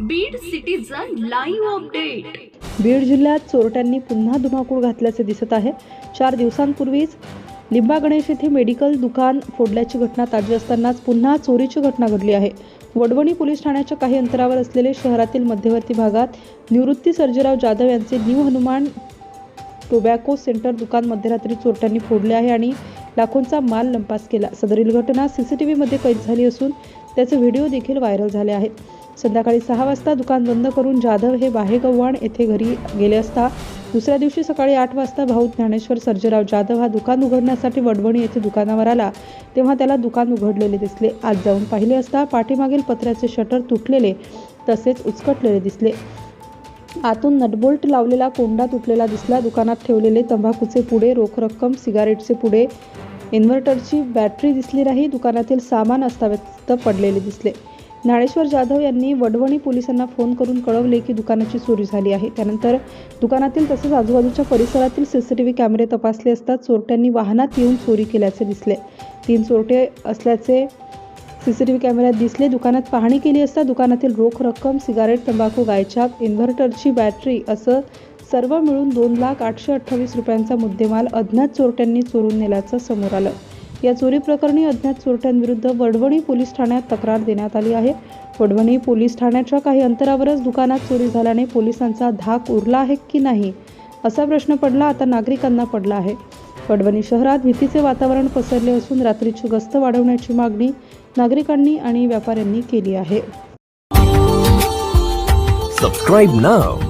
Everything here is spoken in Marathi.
Beed citizen live update Beed जिल्ह्यात चोरट्यांनी पुन्हा धुमाकूळ घातल्याचे दिसत आहे. चार दिवसांपूर्वीच लिंबा गणेश येथे मेडिकल दुकान फोडल्याची घटना ताजी असतानाच पुन्हा चोरीची घटना घडली आहे. वडवणी पोलीस ठाण्याच्या काही अंतरावर असलेले शहरातील मध्यवर्ती भागात निवृत्ती सर्जेराव जाधव यांचे न्यू हनुमान टोबॅको सेंटर दुकान मध्यरात्री चोरट्यांनी फोडले आहे आणि लाखोंचा माल लंपास केला. सदरील घटना सीसीटीव्हीमध्ये कैद झाली असून त्याचे व्हिडिओ देखील व्हायरल झाले आहेत. संध्याकाळी सहा वाजता दुकान बंद करून जाधव हे बाहेगव्हाण येथे घरी गेले असता दुसऱ्या दिवशी सकाळी आठ वाजता भाऊ ज्ञानेश्वर सर्जेराव जाधव हा दुकान उघडण्यासाठी वडवणी येथे दुकानावर आला. तेव्हा त्याला दुकान उघडलेले दिसले. आज जाऊन पाहिले असता पाठीमागील पत्र्याचे शटर तुटलेले तसेच उचकटलेले दिसले. आतून नटबोल्ट लावलेला कोंडा तुटलेला दिसला. दुकानात ठेवलेले तंबाखूचे पुडे रोख रक्कम सिगारेटचे पुडे इन्व्हर्टरची बॅटरी दिसली नाही दुकानातील सामान अस्ताव्यस्त पडलेले दिसले. ज्ञानेश्वर जाधव यांनी वडवणी पोलिसांना फोन करून कळवले की दुकानाची चोरी झाली आहे. त्यानंतर दुकानातील तसेच आजूबाजूच्या परिसरातील सीसीटीव्ही कॅमेरे तपासले असता चोरट्यांनी वाहनात येऊन चोरी केल्याचे दिसले. तीन चोरटे असल्याचे सीसीटीव्ही कॅमेऱ्यात दिसले. दुकानात पाहणी केली असता दुकानातील रोख रक्कम सिगारेट तंबाखू गायछाप इन्व्हर्टरची बॅटरी असं सर्व मिळून दोन लाख आठशे अठ्ठावीस रुपयांचा मुद्देमाल अज्ञात चोरट्यांनी चोरून नेल्याचं समोर आलं. या चोरी प्रकरणी अज्ञात चोरट्यांविरुद्ध वडवणी पोलीस ठाण्यात तक्रार देण्यात आली आहे. वडवणी पोलीस ठाण्याच्या काही अंतरावरच दुकानात चोरी झाल्याने पोलिसांचा धाक उरला आहे की नाही असा प्रश्न पडला आता नागरिकांना पडला आहे. वडवणी शहरात भीतीचे वातावरण पसरले असून रात्रीची गस्त वाढवण्याची मागणी नागरिकांनी आणि व्यापाऱ्यांनी केली आहे. Subscribe now